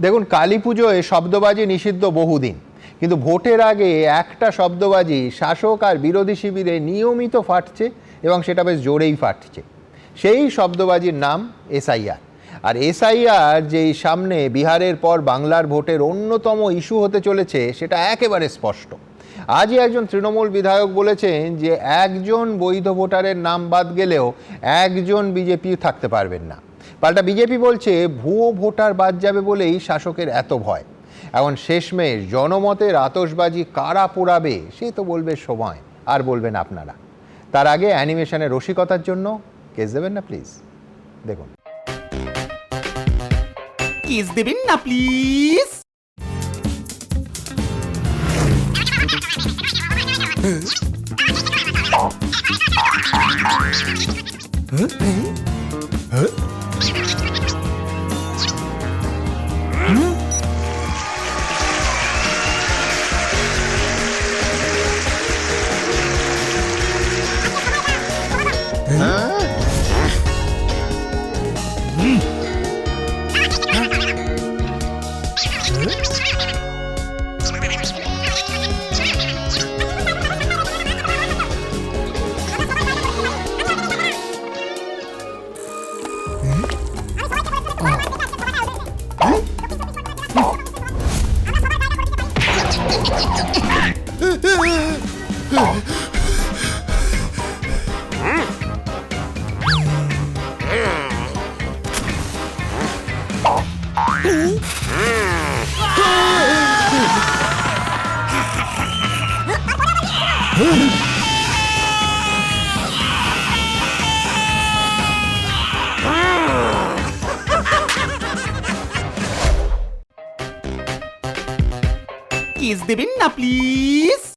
দেখুন, কালী পুজোয় শব্দবাজি নিষিদ্ধ বহুদিন। কিন্তু ভোটের আগে একটা শব্দবাজি শাসক আর বিরোধী শিবিরে নিয়মিত ফাটছে এবং সেটা বেশ জোরেই ফাটছে। সেই শব্দবাজির নাম এসআইআর। আর এসআইআর যেই সামনে বিহারের পর বাংলার ভোটের অন্যতম ইস্যু হতে চলেছে, সেটা একেবারে স্পষ্ট। আজই একজন তৃণমূল বিধায়ক বলেছেন যে, একজন বৈধ ভোটারের নাম বাদ গেলেও একজন বিজেপি থাকতে পারবেন না। পাল্টা বিজেপি বলছে ভুয়ো ভোটার বাদ যাবে বলেই শাসকের এত ভয়। এখন শেষমেশ জনমতের আতসবাজি কারা পোড়াবে সে তো বলবে সময় আর বলবেন আপনারা। তার আগে অ্যানিমেশনের রসিকতার জন্য কেস দেবেন না প্লিজ? দেখুন। কিস দেবেন না প্লিজ? Oh. কিস দেবেন না প্লিজ